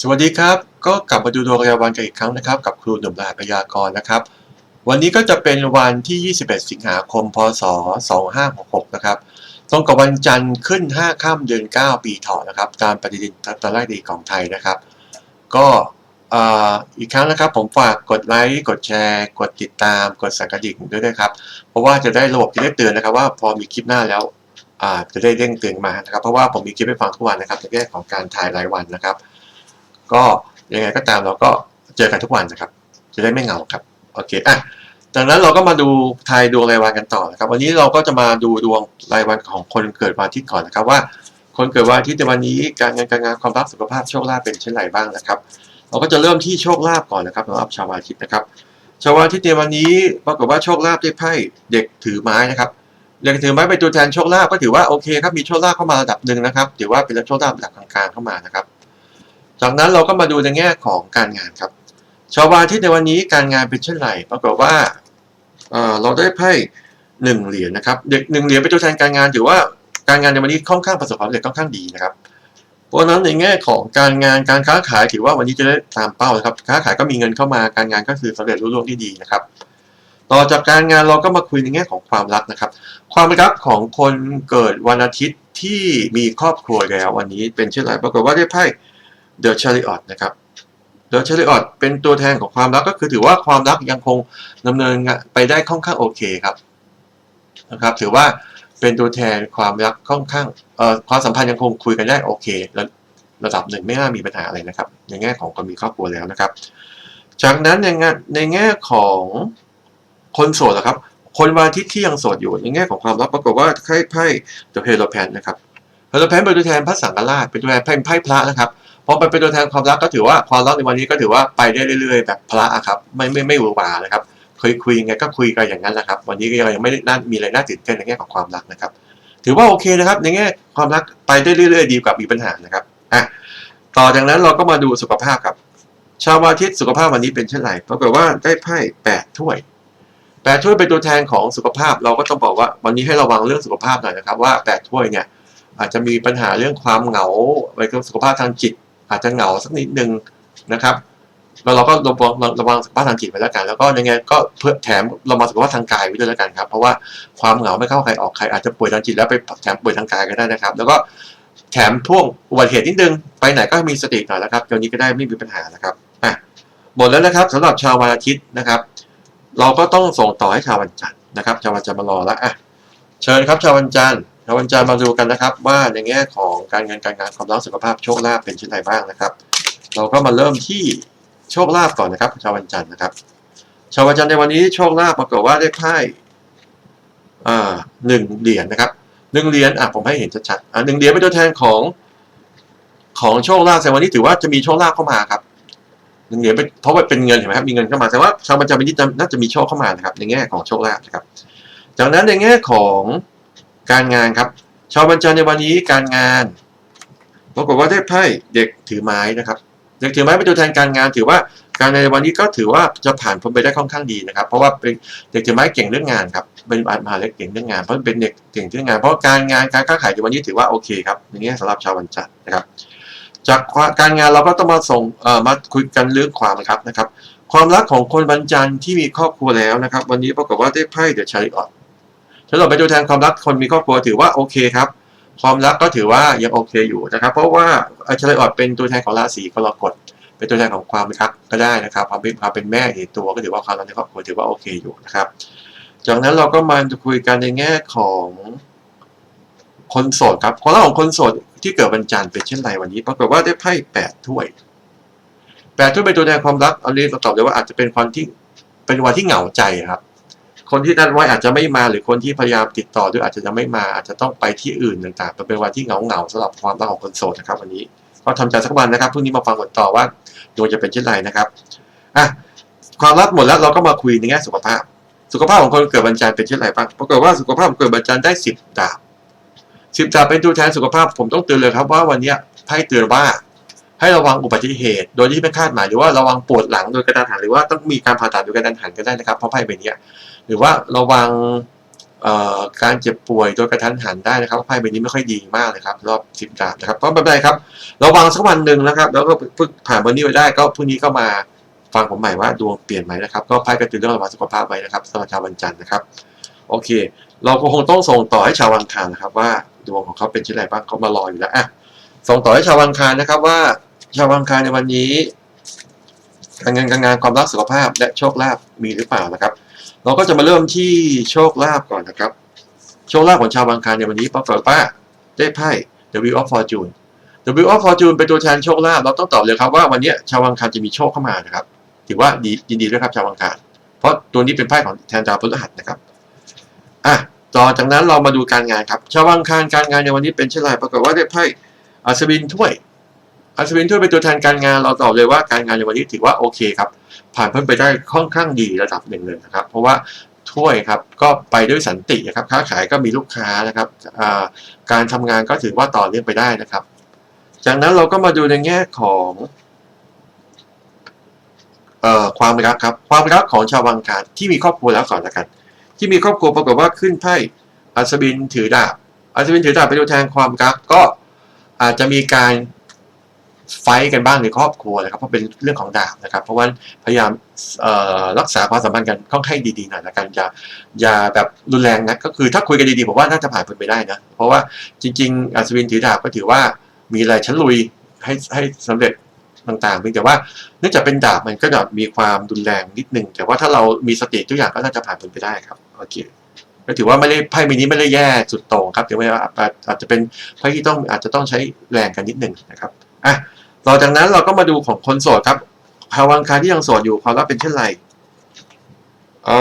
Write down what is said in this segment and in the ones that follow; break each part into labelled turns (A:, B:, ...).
A: สวัสดีครับ ก็กลับมาดูดวงรายวันกันอีกครั้งนะครับ กับครูหนุ่มรหัสพยากรณ์นะครับ วันนี้ก็จะเป็นวันที่ 21 สิงหาคม พศ 2566 นะครับ ตรงกับวันจันทร์ขึ้น 5 ค่ำเดือน 9 ปีเถาะนะครับ ตามปฏิทินตะไลดีของไทยนะครับ ก็อีกครั้งนะครับผมฝากกดไลค์ กดแชร์ กดติดตาม กดสั่นกระดิ่งด้วยนะครับ เพราะว่าจะได้ระบบจะได้เตือนนะครับ ว่าพอมีคลิปหน้าแล้วจะได้เด้งเตือนมานะครับ เพราะว่าผมมีคลิปให้ฟังทุกวันนะครับในแง่ของการถ่ายรายวันนะครับ ก็ยังไงก็ตามเราก็เจอกันทุกวันนะครับ จะได้ไม่เหงาครับโอเคอะจากนั้นเราก็มาดูทายดวงรายวันกันต่อนะครับ วันนี้เราก็จะมาดูดวงรายวันของคนเกิดวันอาทิตย์ก่อนนะครับว่า คนเกิดวันอาทิตย์ในวันนี้การเงินการงานความรักสุขภาพโชคลาภเป็นเช่นไรบ้างนะครับ เราก็จะเริ่มที่โชคลาภก่อนนะครับสำหรับชาววันอาทิตย์นะครับชาววันอาทิตย์ในวันนี้ปรากฏว่าโชคลาภได้ไพ่เด็กถือไม้นะครับเด็กถือไม้เป็นตัวแทนโชคลาภก็ถือว่าโอเคครับมีโชคลาภเข้ามาระดับหนึ่งนะครับถือว่าเป็นโชคลาภระดับกลางๆเข้ามานะครับ จากนั้นเราก็มาดูในแง่ของการงานครับ ชาววาที่ในวันนี้การงานเป็นเช่นไร ปรากฏว่าเเราได้ไพ่หนึ่งเหรียญนะครับ เด็กหนึ่งเหรียญเป็นตัวแทนการงานถือว่าการงานในวันนี้ค่อนข้างประสบความสำเร็จค่อนข้างดีนะครับ เพราะนั้นในแง่ของการงานการค้าขายถือว่าวันนี้จะได้ตามเป้านะครับ ค้าขายก็มีเงินเข้ามาการงานก็คือสำเร็จรุ่งร่วงที่ดีนะครับ ต่อจากการงานเราก็มาคุยในแง่ของความรักนะครับ ความรักของคนเกิดวันอาทิตย์ที่มีครอบครัวแล้ววันนี้เป็นเช่นไร ปรากฏว่าได้ไพ่ เดอะชาริออตนะครับเดอะชาริออตเป็นตัวแทนของความรักก็คือถือว่าความรักยังคงดำเนินไปได้ค่อนข้างโอเคครับนะครับถือว่าเป็นตัวแทนความรักค่อนข้างเอ่อความสัมพันธ์ยังคงคุยกันได้โอเคระระดับหนึ่งไม่น่ามีปัญหาอะไรนะครับ ในแง่ของคนมีครอบครัวแล้วนะครับ จากนั้นในแงานในแง่ของคนโสดนะครับ คนวันอาทิตย์ที่ยังโสดอยู่ในแง่ของความรักปรากฏว่าไพ่ไพ่เดอะเพโลแพนนะครับเพโลแพนเป็นตัวแทนพระสังฆราชเป็นตัวแทนไพ่ไพ่พระนะครับ อไปเป็นตัวแทนความรักก็ถือว่าความรักในวันนี้ก็ถือว่าไปได้เรื่อยๆ แบบพระอะครับ ไม่ไม่ไม่หวือหวานะครับเคยคุยยังไงก็คุยกันอย่างนั้นแหละครับ วันนี้ก็ยังไม่ได้น่ามีอะไรน่าตื่นเต้นในแง่ของความรักนะครับ ถือว่าโอเคนะครับ ในแง่ความรักไปได้เรื่อยๆ ดีกว่ามีปัญหานะครับอะต่อจากนั้นเราก็มาดูสุขภาพครับ ชาววันอาทิตย์สุขภาพวันนี้เป็นเช่นไรปรากฏว่าได้ไพ่แปดถ้วยแปดถ้วยเป็นตัวแทนของสุขภาพ เราก็ต้องบอกว่าวันนี้ให้ระวังเรื่องสุขภาพหน่อยนะครับ ว่าแปดถ้วยเนี่ยอาจจะมีปัญหาเรื่องความเหงาไปกับสุขภาพทางจิต อาจจะเหงาสักนิดนึงนะครับแล้วเราก็ระวังระวังสุขภาพทางจิตไปแล้วกัน แล้วก็ยังไงก็เพื่อแถมระวังสุขภาพทางกายไว้ด้วยแล้วกันครับ เพราะว่าความเหงาไม่เข้าใครออกใครอาจจะป่วยทางจิตแล้วไปแถมป่วยทางกายก็ได้นะครับ แล้วก็แถมพ่วงอุบัติเหตุนิดนึง ไปไหนก็มีสติหน่อยนะครับตรงนี้ก็ได้ไม่มีปัญหานะครับอะหมดแล้วนะครับสำหรับชาววันอาทิตย์นะครับ เราก็ต้องส่งต่อให้ชาววันจันทร์นะครับ ชาววันจันทร์มารอแล้วอะเชิญครับชาววันจันทร์ ชาววันจันทร์มาดูกันนะครับ ว่าในแง่ของการเงินการงานความรักสุขภาพโชคลาภเป็นเช่นไรบ้างนะครับ เราก็มาเริ่มที่โชคลาภก่อนนะครับชาววันจันทร์นะครับ ชาววันจันทร์ในวันนี้โชคลาภปรากฏว่าได้ไพ่หนึ่งเหรียญนะครับหนึ่งเหรียญอะผมให้เห็นชัดๆอ่าหนึ่งเหรียญเป็นตัวแทนของของโชคลาภแต่วันนี้ถือว่าจะมีโชคลาภเข้ามาครับหนึ่งเหรียญเป็นเพราะว่าเป็นเงินเห็นไหมครับมีเงินเข้ามาแต่ว่าชาววันจันทร์วันนี้น่าจะมีโชคเข้ามานะครับ ในแง่ของโชคลาภนะครับ จากนั้นในแง่ของ การงานครับ ชาวบัญจันในวันนี้การงานปรากฏว่าได้ไพ่เด็กถือไม้นะครับ เด็กถือไม้เป็นตัวแทนการงาน ถือว่าการในวันนี้ก็ถือว่าจะผ่านพ้นไปได้ค่อนข้างดีนะครับ เพราะว่าเป็นเด็กถือไม้เก่งเรื่องงานครับเป็นอามหาเล็กเก่งเรื่องงานเพราะเป็นเด็กเก่งเรื่องงาน เพราะการงานการค้าขายในวันนี้ถือว่าโอเคครับอย่างเงี้ยสำหรับชาววันจันนะครับ จากการงานเราก็ต้องมาส่งเอ่อมาคุยกันเรื่องความนะครับนะครับ ความรักของคนวันจันที่มีครอบครัวแล้วนะครับ วันนี้ปรากฏว่าได้ไพ่เดอะชาริออต ถ้าเราเป็นตัวแทนความรักคนมีครอบครัวถือว่าโอเคครับ ความรักก็ถือว่ายังโอเคอยู่นะครับ เพราะว่าอัชรอดเป็นตัวแทนของราศีกรกฎเป็นตัวแทนของความรักก็ได้นะครับความเป็นความเป็นแม่ในตัวก็ถือว่าความรักในครอบครัวถือว่าโอเคอยู่นะครับ จากนั้นเราก็มาคุยกันในแง่ของคนโสดครับความรักของคนโสดที่เกิดวันจันทร์เป็นเช่นไรวันนี้ ปรากฏว่าได้ไพ่แปดถ้วยแปดถ้วยเป็นตัวแทนความรักอันนี้เราตอบเลยว่าอาจจะเป็นความที่เป็นวันที่เหงาใจครับ คนที่นัดไว้อาจจะไม่มาหรือคนที่พยายามติดต่อด้วยอาจจะยังไม่มาอาจจะต้องไปที่อื่นต่างๆเป็นวันที่เหงาๆสำหรับความรักของคนโสดนะครับ วันนี้ก็ทำใจสักวันนะครับพรุ่งนี้มาฟังผลต่อว่าดวงจะเป็นเช่นไรนะครับอะความรักหมดแล้วเราก็มาคุยในแง่สุขภาพ สุขภาพของคนเกิดวันจันทร์เป็นเช่นไรบ้างปรากฏว่าสุขภาพของเกิดวันจันทร์ได้สิบดาบสิบดาบเป็นตัวแทนสุขภาพผมต้องเตือนเลยครับว่าวันนี้ยไพ่เตือนว่าให้ระวังอุบัติเหตุ โดยที่ไม่คาดหมายหรือว่าระวังปวดหลังโดยกระทันหันหรือว่าต้องมีการผ่าตัดโดยกระทันหันก็ได้นะครับเพราะไพ่ใบนี้ หรือว่าระวังการเจ็บป่วยโดยกระทันหันได้นะครับไพ่ใบนี้ไม่ค่อยดีมากเลยครับ รอบสิบดาบนะครับเพราะไม่เป็นไรครับราวางสักวันหนึ่งนะครับ แล้วก็พิ่งผ่านวันนี้ไปได้ก็พรุ่งนี้ก็มาฟังผมใหม่ว่าดวงเปลี่ยนไหมนะครับ ก็ไพ่กระตือรือร้นระวังสุขภาพไว้นะครับสำหรับชาววันจันทร์นะครับ โอเค เราก็คงต้องส่งต่อให้ชาววันอังคารนะครับ ว่าดวงของเขาเป็นเช่นไรบ้างเขามารออยู่แล้วอะส่งต่อให้ชาววันอังคารนะครับว่าชาววันอังคารในวันนี้การเงินการงานความรักสุขภาพและโชคลาภมีหรือเปล่านะครับ เราก็จะมาเริ่มที่โชคลาภก่อนนะครับ โชคลาภของชาววังคารในวันนี้ปรากฏว่าได้ไพ่ The Wheel of Fortune The Wheel of Fortune เป็นตัวแทนโชคลาภเราต้องตอบเลยครับว่าวันนี้ชาววังคารจะมีโชคเข้ามานะครับ ถือว่าดียินดีด้วยครับชาววังคารเพราะตัวนี้เป็นไพ่ของแทนดาวพฤหัสนะครับอะต่อจากนั้นเรามาดูการงานครับ ชาววังคารการงานในวันนี้เป็นเช่นไรปรากฏว่าได้ไพ่อัศวินถ้วย อัศวินถ้วยเป็นตัวแทนการงานเราตอบเลยว่าการงานในวันนี้ถือว่าโอเคครับ ผ่านพ้นไปได้ค่อนข้างดีระดับหนึ่งเลยนะครับ เพราะว่าถ้วยครับก็ไปด้วยสันตินะครับค้าขายก็มีลูกค้านะครับการทำงานก็ถือว่าต่อเนื่องไปได้นะครับ จากนั้นเราก็มาดูในแง่ของออความรักครับความรักของชาววังคารที่มีครอบครัวแล้วก่อนละกัน ที่มีครอบครัวปรากฏว่าขึ้นไพ่อัศวินถือดาบอัศวินถือดาบเป็นตัวแทนความรักก็อาจจะมีการ ไฟกันบ้างในครอบครัวนะครับเพราะเป็นเรื่องของดาบนะครับ เพราะว่าพยายามรักษาความสัมพันธ์กันค่อนข้างดีๆหน่อยละกันอย่าอย่าแบบรุนแรงนะก็คือถ้าคุยกันดีๆผมว่าน่าจะผ่านพ้นไปได้นะเพราะว่าจริง ๆ อัศวินถือดาบก็ถือว่ามีอะไรชั้นลุยให้ให้สำเร็จต่างๆเพียงแต่ว่าเนื่องจากเป็นดาบมันก็จะมีความรุนแรงนิดนึง แต่ว่าถ้าเรามีสติทุกอย่างก็น่าจะผ่านพ้นไปได้ครับโอเคก็ถือว่าไม่ได้ไพ่ใบนี้ไม่ได้แย่สุดโต่งครับถือว่าอาจอาจจะเป็นไพ่ที่ต้องอาจจะต้องใช้แรงกันนิดหนึ่งนะครับ อะต่อจากนั้นเราก็มาดูของคนโสดครับภาวังคารที่ยังโสดอยู่ความรักเป็นเช่นไรเอ่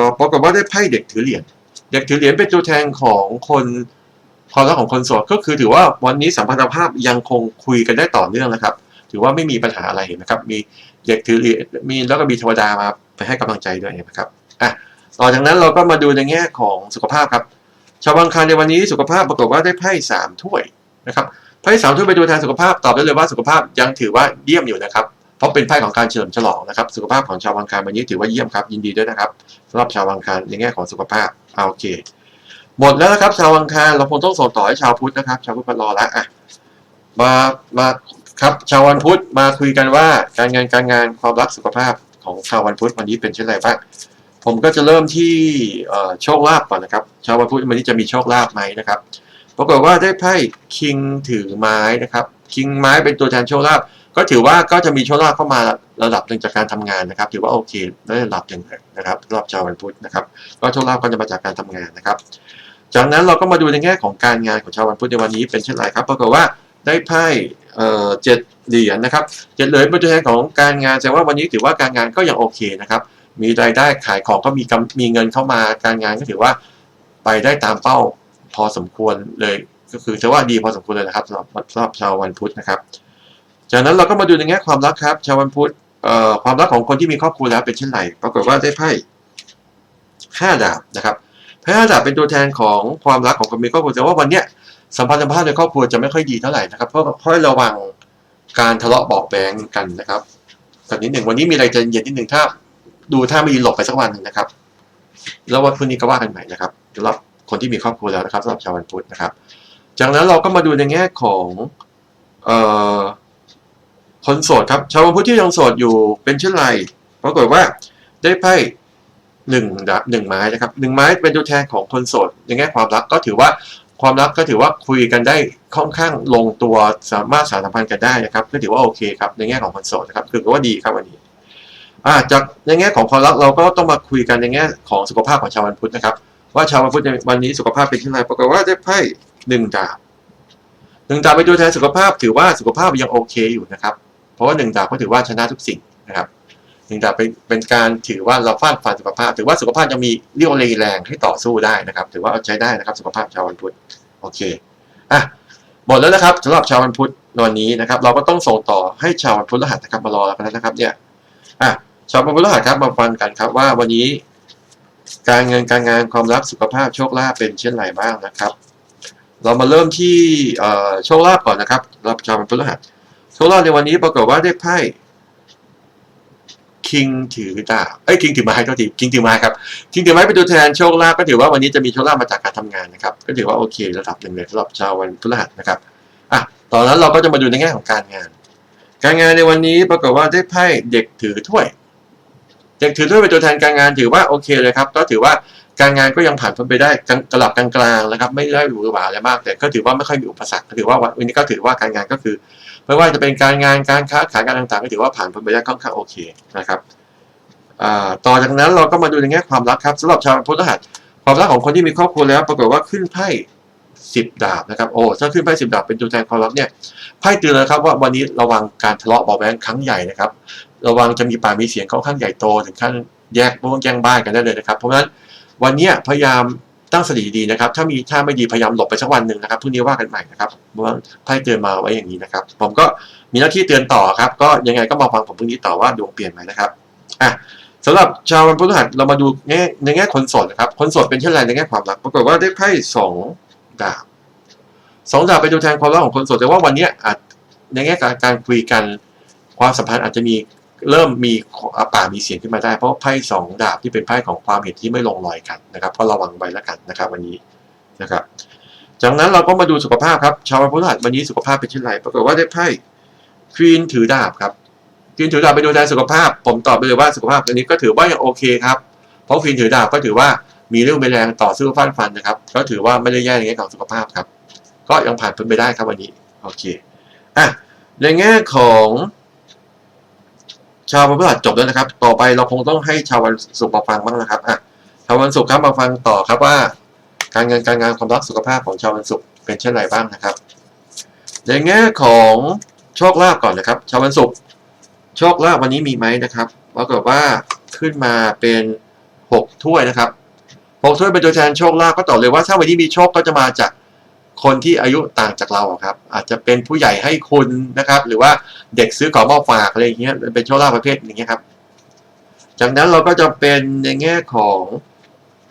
A: อปรากฏว่าได้ไพ่เด็กถือเหรียญเด็กถือเหรียญเป็นตัวแทนของคนความรักของคนโสดก็คือถือว่าวันนี้สัมพันธภาพยังคงคุยกันได้ต่อเนื่องนะครับ ถือว่าไม่มีปัญหาอะไรเห็นไหมครับ มีเด็กถือเหรียญมีแล้วก็มีเทวดามาไปให้กำลังใจด้วยเห็นไหมครับอะต่อจากนั้นเราก็มาดูในแง่ของสุขภาพครับ ชาวบังคารในวันนี้สุขภาพปรากฏว่าได้ไพ่สามถ้วยนะครับ ไพ่สามถ้วยเป็นตัวแทนสุขภาพตอบได้เลยว่าสุขภาพยังถือว่าเยี่ยมอยู่นะครับเพราะเป็นไพ่ของการเฉลิมฉลองนะครับ สุขภาพของชาวบังคารวันนี้ถือว่าเยี่ยมครับ ยินดีด้วยนะครับสำหรับชาวบังคารในแง่ของสุขภาพเอาโอเค หมดแล้วนะครับ ชาวบังคารเราคงต้องส่งต่อให้ชาวพุทธนะครับ ชาวพุทธมารอแล้วอะมามาครับชาววันพุธมาคุยกันว่าการงานการงานความรักสุขภาพของชาววันพุธวันนี้เป็นเช่นไรบ้างผมก็จะเริ่มที่โชคลาภก่อนนะครับ ชาววันพุธวันนี้จะมีโชคลาภไหมนะครับ ปรากฏว่าได้ไพ่คิงถือไม้นะครับคิงไม้เป็นตัวแทนโชคลาภก็ถือว่าก็จะมีโชคลาภเข้ามาระดับหนึ่งจากการทำงานนะครับ ถือว่าโอเคได้ระดับหนึ่งนะครับรอบชาววันพุธนะครับก็โชคลาภก็จะมาจากการทำงานนะครับ จากนั้นเราก็มาดูในแง่ของการงานของชาววันพุธในวันนี้เป็นเช่นไรครับปรากฏว่าได้ไพ่เอ่อเจ็ดเหรียญนะครับเจ็ดเหรียญเป็นตัวแทนของการงานแสดงว่าวันนี้ถือว่าการงานก็ยังโอเคนะครับ มีรายได้ขายของก็มีกำมีเงินเข้ามาการงานก็ถือว่าไปได้ตามเป้า พอสมควรเลย ก็คือถือว่าดีพอสมควรเลยนะครับสำหรับสำหรับชาววันพุธนะครับ จากนั้นเราก็มาดูในแง่ความรักครับ ชาววันพุธความรักของคนที่มีครอบครัวแล้วเป็นเช่นไรปรากฏว่าได้ไพ่ห้าดาบนะครับไพ่ห้าดาบเป็นตัวแทนของความรักของคนมีครอบครัวแต่ว่าวันเนี้ยสัมพันธภาพในครอบครัวจะไม่ค่อยดีเท่าไหร่นะครับเพราะเพราะระวังการทะเลาะเบาะแบงกันนะครับสักนิดหนึ่งวันนี้มีอะไรใจเย็นนิดหนึ่งถ้า ดูถ้าไม่ดีหลบไปสักวันหนึ่งนะครับ แล้ววันพรุ่งนี้ก็ว่ากันใหม่นะครับสำหรับ คนที่มีครอบครัวแล้วนะครับสำหรับชาววันพุธนะครับ จากนั้นเราก็มาดูในแง่ของออคนโสดครับชาววันพุธที่ยังโสดอยู่เป็นเช่นไรปรากฏว่าได้ไพ่หนึ่งดาบหนึ่งไม้นะครับหนึ่งไม้เป็นตัวแทนของคนโสดในแง่ความรักก็ถือว่าความรักก็ถือว่าคุยกันได้ค่อนข้างลงตัวสามารถสานสัมพันธ์กันได้นะครับก็ถือว่าโอเคครับในแง่ของคนโสดนะครับคือว่าดีครับวันนี้อ่าจากในแง่ของความรักเราก็ต้องมาคุยกันในแง่ของสุขภาพของชาววันพุธนะครับ ว่าชาววันพุธวันนี้สุขภาพเป็นเช่นไรปรากฏว่าได้ไพ่หนึ่งดาบหนึ่งดาบเป็นตัวแทนสุขภาพถือว่าสุขภาพยังโอเคอยู่นะครับ เพราะว่าหนึ่งดาบก็ถือว่าชนะทุกสิ่งนะครับหนึ่งดาบเป็นเป็นการถือว่าเราฟาดฟันสุขภาพ ถือว่าสุขภาพยังมีเรี่ยวแรงให้ต่อสู้ได้นะครับ ถือว่าเอาใช้ได้นะครับสุขภาพชาววันพุธโอเคอะหมดแล้วนะครับสำหรับชาววันพุธวันนี้นะครับ เราก็ต้องส่งต่อให้ชาววันพุธรหัสนะครับมารอแล้วกันะครับเนี่ยอะชาวพุทธหัสครับมาฟังกันครับว่าวันนี้ การเงินการงานความรักสุขภาพโชคลาภเป็นเช่นไรบ้างนะครับ เรามาเริ่มที่โชคลาภก่อนนะครับรับชาวพุทธหัสโชคลาภในวันนี้ปรากฏว่าได้ไพ่คิงถือดาบเอ้ยคิงถือไม้ก็ทีคิงถือไม้ครับคิงถือไม้เป็นตัวแทนโชคลาภก็ถือว่าวันนี้จะมีโชคลาภมาจากการทำงานนะครับ ก็ถือว่าโอเคระดับหนึ่งเลยสำหรับชาววันพฤหัสนะครับอะตอนนั้นเราก็จะมาดูในแง่ของการงาน การงานในวันนี้ปรากฏว่าได้ไพ่เด็กถือถ้วย เด็กถือถ้วยเป็นตัวแทนการงานถือว่าโอเคเลยครับ ก็ถือว่าการงานก็ยังผ่านพ้นไปได้กลางกระดับกลางๆนะครับ ไม่ได้หวือหวาอะไรมาก แต่ก็ถือว่าไม่ค่อยมีอุปสรรคถือว่าวันนี้ก็ถือว่าการงานก็คือ ไม่ว่าจะเป็นการงานการค้าขายการต่างๆ ก็ถือว่าผ่านพ้นไปได้ค่อนข้างโอเคนะครับต่อจากนั้นเราก็มาดูในแง่ความรักครับสำหรับชาวพุทธหัสความรักของคนที่มีครอบครัวแล้ว ปรากฏว่าขึ้นไพ่สิบดาบนะครับโอ้ถ้าขึ้นไพ่สิบดาบเป็นตัวแทนความรักเนี่ยไพ่เตือนเลยครับว่าวันนี้ระวังการทะเลาะเบาแวงครั้งใหญ่นะครับ ระวังจะมีปากมีเสียงค่อนข้างใหญ่โตถึงขั้นแยกพวกแย่งบ้านกันได้เลยนะครับ เพราะฉะนั้นวันนี้พยายามตั้งสติดีนะครับ ถ้ามีถ้าไม่ดีพยายามหลบไปสักวันหนึ่งนะครับพรุ่งนี้ว่ากันใหม่นะครับเพราะว่าไพ่เตือนมาไว้อย่างนี้นะครับ ผมก็มีหน้าที่เตือนต่อครับ ก็ยังไงก็มาฟังผมพรุ่งนี้ต่อว่าดวงเปลี่ยนไหมนะครับอะสำหรับชาววันพฤหัสเรามาดูแง่ในแง่คนโสดนะครับ คนโสดเป็นเช่นไรในแง่ความรักปรากฏว่าได้ไพ่สองดาบสองดาบเป็นตัวแทนความรักของคนโสดแต่ว่าวันนี้อาจในแง่การการคุยกันความสัมพันธ์อาจจะมี เริ่มมีป่ามีเสียงขึ้นมาได้ เพราะไพ่สองดาบที่เป็นไพ่ของความเห็นที่ไม่ลงรอยกันนะครับก็ระวังไว้แล้วกันนะครับ วันนี้นะครับ จากนั้นเราก็มาดูสุขภาพครับชาวพฤหัสวันนี้สุขภาพเป็นเช่นไรปรากฏว่าได้ไพ่ควีนถือดาบครับควีนถือดาบเป็นตัวแทนสุขภาพ ผมตอบไปเลยว่าสุขภาพตัวนี้ก็ถือว่ายังโอเคครับเพราะควีนถือดาบก็ถือว่ามีเรื่องมีแรงต่อสู้ฟันฟันนะครับ ก็ถือว่าไม่ได้แย่ในแง่ของสุขภาพครับ ก็ยังผ่านพ้นไปได้ครับวันนี้โอเคอะในแง่ของ ชาววันพฤหัสจบแล้วนะครับ ต่อไปเราคงต้องให้ชาววันศุกร์มาฟังบ้างนะครับอะชาววันศุกร์ครับมาฟังต่อครับว่า การเงินการงานความรักสุขภาพของชาววันศุกร์เป็นเช่นไรบ้างนะครับ ในแง่ของโชคลาภก่อนนะครับ ชาววันศุกร์โชคลาภวันนี้มีไหมนะครับปรากฏว่าขึ้นมาเป็นหกถ้วยนะครับหกถ้วยเป็นตัวแทนโชคลาภก็ตอบเลยว่าถ้าวันนี้มีโชคก็จะมาจาก คนที่อายุต่างจากเราครับอาจจะเป็นผู้ใหญ่ให้คุณนะครับ หรือว่าเด็กซื้อของมาฝากอะไรอย่างเงี้ยเป็นโชคลาภประเภทอย่างเงี้ยครับ จากนั้นเราก็จะเป็นในแง่ของ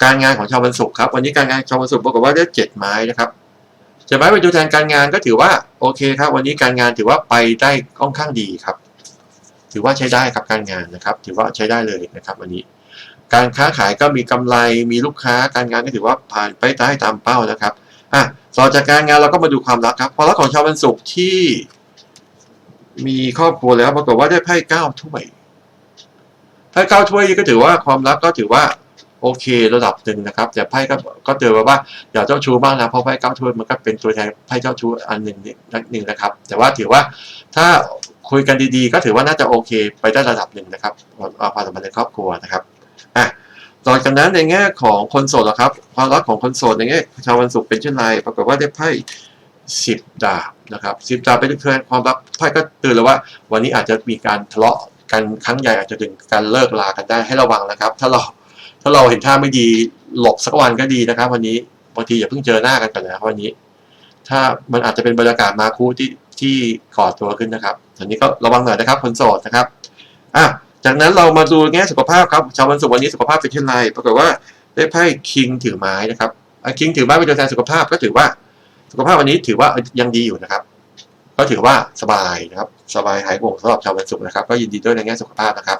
A: การงานของชาววันศุกร์ครับ วันนี้การงานชาววันศุกร์ปรากฏว่าได้เจ็ดไม้นะครับเจ็ดไม้เป็นตัวแทนการงานก็ถือว่าโอเคครับ วันนี้การงานถือว่าไปได้ค่อนข้างดีครับ ถือว่าใช้ได้ครับการงานนะครับ ถือว่าใช้ได้เลยนะครับ วันนี้ การค้าขายก็มีกำไรมีลูกค้าการงานก็ถือว่าผ่านไปได้ตามเป้านะครับ อะต่อจากการงานเราก็มาดูความรักครับความรักของชาววันศุกร์ที่ มีครอบครัวแล้วปรากฏว่าได้ไพ่เก้าถ้วยไพ่เก้าถ้วยนี่ก็ถือว่าความรักก็ถือว่าโอเคระดับหนึ่งนะครับ แต่ไพ่ก็ก็เตือนว่าอย่าเจ้าชู้มากนะเพราะไพ่เก้าถ้วยมันก็เป็นตัวแทนไพ่เจ้าชู้อันหนึ่งนหนึ่งนะครับ แต่ว่าถือว่าถ้าคุยกันดีๆ ก็ถือว่าน่าจะโอเค ไปได้ระดับหนึ่งนะครับความสัมพันธ์ในครอบครัวนะครับ ต่อจากนั้นในแง่ของคนโสดนะครับ ความรักของคนโสดในแง่ชาววันศุกร์เป็นเช่นไรปรากฏว่าได้ไพ่สิบดาบนะครับสิบดาบเป็นตัวแทนความรักไพ่ก็เตือนเลยว่า วันนี้อาจจะมีการทะเลาะกันครั้งใหญ่อาจจะถึงการเลิกลากันได้ให้ระวังนะครับ ถ้าเราถ้าเราเห็นท่าไม่ดีหลบสักวันก็ดีนะครับ วันนี้บางทีอย่าเพิ่งเจอหน้ากันก่อนนะครับวันนี้ ถ้ามันอาจจะเป็นบรรยากาศมาคู่ที่ที่ก่อตัวขึ้นนะครับอันนี้ก็ระวังหน่อยนะครับคนโสดนะครับอะ จากนั้นเรามาดูแง่สุขภาพครับชาววันศุกร์วันนี้สุขภาพเป็นเช่นไรปรากฏว่าได้ไพ่คิงถือไม้นะครับคิงถือไม้เป็นตัวแทนสุขภาพก็ถือว่าสุขภาพวันนี้ถือว่ายังดีอยู่นะครับ ก็ถือว่าสบายนะครับสบายหายห่วงสำหรับชาววันศุกร์นะครับก็ยินดีด้วยในแง่สุขภาพนะครับ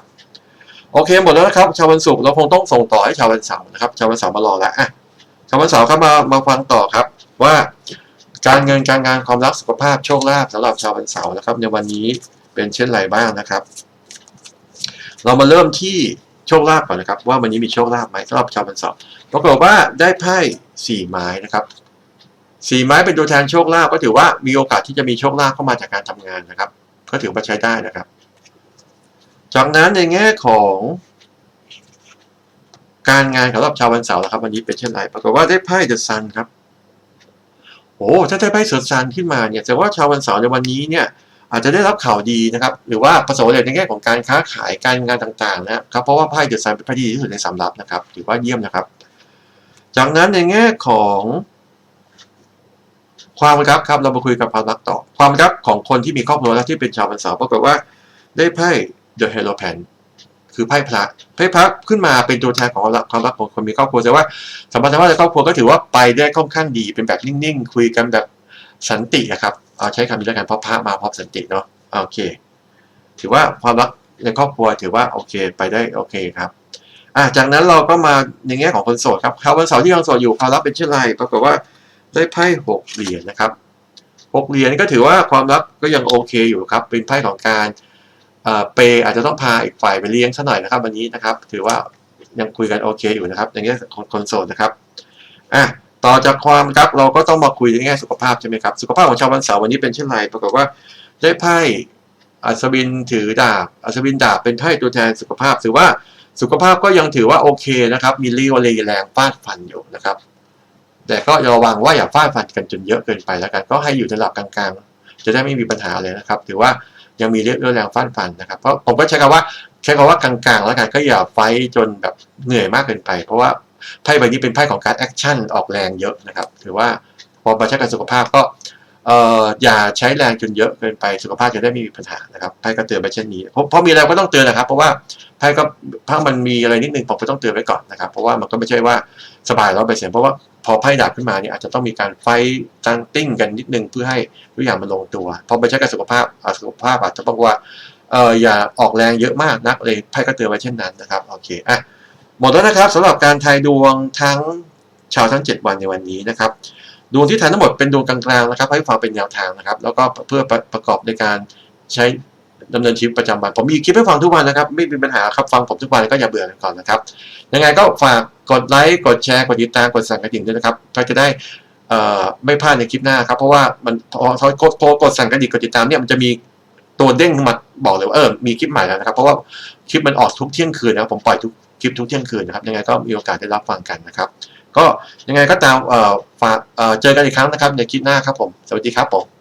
A: โอเคหมดแล้วนะครับชาววันศุกร์เราคงต้องส่งต่อให้ชาววันเสาร์นะครับชาววันเสาร์มารอแล้วอะชาววันเสาร์ครับมามาฟังต่อครับว่าการเงินการงานความรักสุขภาพโชคลาภสำหรับชาววันเสาร์นะครับ ในวันนี้เป็นเช่นไรบ้างนะครับ เรามาเริ่มที่โชคลาภก่อนนะครับ ว่าวันนี้มีโชคลาภไหมสำหรับชาววันเสาร์ปรากฏว่าได้ไพ่สี่ไม้นะครับสี่ไม้เป็นตัวแทนโชคลาภก็ถือว่ามีโอกาสที่จะมีโชคลาภเข้ามาจากการทำงานนะครับ ก็ถือว่าใช้ได้นะครับ จากนั้นในแง่ของการงานสำหรับชาววันเสาร์นะครับ วันนี้เป็นเช่นไรปรากฏว่าได้ไพ่เดอะซันครับโอ้ถ้าได้ไพ่เดอะซันขึ้นมาเนี่ยแสดงว่าชาววันเสาร์ในวันนี้เนี่ย อาจจะได้รับข่าวดีนะครับ หรือว่าประสบความสำเร็จในแง่ของการค้าขายการงานต่างๆนะครับ เพราะว่าไพ่เดอะซันเป็นไพ่ที่ดีที่สุดในสำรับนะครับ ถือว่าเยี่ยมนะครับ จากนั้นในแง่ของความรักครับเรามาคุยกับความรักต่อ ความรักของคนที่มีครอบครัวและที่เป็นชาววันเสาร์ปรากฏว่าได้ไพ่ The h e r o p a n คือไพ่พระไพ่พระขึ้นมาเป็นตัวแทนของความรักของคนมีครอบครัวแต่ว่าสมรรถภาพในครอบครัวก็ถือว่าไปได้ค่อนข้างดีเป็นแบบนิ่งๆ คุยกันแบบสันตินะครับ เอาใช้คำนี้แล้วกันเพราะพระมาพร้อมสันติเนาะโอเค ถือว่าความรักในครอบครัวถือว่าโอเคไปได้โอเคครับอะจากนั้นเราก็มาในแง่ของคนโสดครับครับวันเสาร์ที่ยังโสดอยู่ความรักเป็นเช่นไรปรากฏว่าได้ไพ่หกเหรียญนะครับหกเหรียญก็ถือว่าความรักก็ยังโอเคอยู่ครับ เป็นไพ่ของการเอ่อเปย์อาจจะต้องพาอีกฝ่ายไปเลี้ยงซะหน่อยนะครับ วันนี้นะครับ ถือว่ายังคุยกันโอเคอยู่นะครับในแง่ของคนโสดนะครับอะ ต่อจากความรักเราก็ต้องมาคุยในแง่สุขภาพใช่ไหมครับสุขภาพของชาววันเสาร์วันนี้เป็นเช่นไรปรากฏว่าได้ไพ่อัศวินถือดาบอัศวินดาบเป็นไพ่ตัวแทนสุขภาพถือว่าสุขภาพก็ยังถือว่าโอเคนะครับ มีเรี่ยวแรงฟาดฟันอยู่นะครับ แต่ก็ระวังว่าอย่าฟาดฟันกันจนเยอะเกินไปแล้วกัน ก็ให้อยู่ในระดับกลางๆ จะได้ไม่มีปัญหาเลยนะครับ ถือว่ายังมีเรี่ยวแรงฟาดฟันนะครับ เพราะผมก็ใช้คำว่าใช้คำว่ากลางๆ แล้วกันก็อย่าไฟจนแบบเหนื่อยมากเกินไป เพราะว่า ไพ่ใบนี้เป็นไพ่ของการแอคชั่นออกแรงเยอะนะครับ ถือว่าพอมาใช้กับสุขภาพก็อย่าใช้แรงจนเยอะเกินไปสุขภาพจะได้ไม่มีปัญหานะครับไพ่ก็เตือนไปเช่นนี้เพราะเพราะมีอะไรก็ต้องเตือนนะครับ เพราะว่าไพ่ก็ถ้ามันมีอะไรนิดนึงผมก็ต้องเตือนไว้ก่อนนะครับ เพราะว่ามันก็ไม่ใช่ว่าสบายร้อยเปอร์เซ็นต์เพราะว่าพอไพ่ดับขึ้นมาเนี่ยอาจจะต้องมีการไฟตันติ้งกันนิดนึงเพื่อให้ทุกอย่างมันลงตัวพอไปใช้กับสุขภาพสุขภาพอาจจะบอกว่าเอออย่าออกแรงเยอะมากนักเลยไพ่ก็เตือนไว้เช่นนั้นนะครับโอเคอะ หมดแล้วนะครับสำหรับการทายดวงทั้งชาวทั้ง 7 วันในวันนี้นะครับดวงที่ทายทั้งหมดเป็นดวงกลางๆนะครับ ให้ฟังเป็นแนวทางนะครับ แล้วก็เพื่อประประกอบในการใช้ดำเนินชีวิตประจำวันผมมีคลิปให้ฟังทุกวันนะครับ ไม่มีปัญหาครับฟังผมทุกวันก็อย่าเบื่อกันก่อนนะครับยังไงก็ฝากกดไลค์กดแชร์กดติดตามกดสั่นกระดิ่งด้วยนะครับเพื่อจะได้ไม่พลาดในคลิปหน้าครับ เพราะว่ามันพอเขากดพอกดสั่นกระดิ่งกดติดตามเนี่ยมันจะมีตัวเด้งมาบอกเลยว่าเออมีคลิปใหม่แล้วนะครับ เพราะว่าคลิปมันออกทุกเที่ยงคืนนะครับผมปล่อยทุก ลิปทุกเที่ยงคืนนะครับยังไงก็มีโอกาสได้รับฟังกันนะครับ ก็ยังไงก็ตามเอ่อฝากเอ่อเจอกันอีกครั้งนะครับในคลิปหน้าครับผม สวัสดีครับผม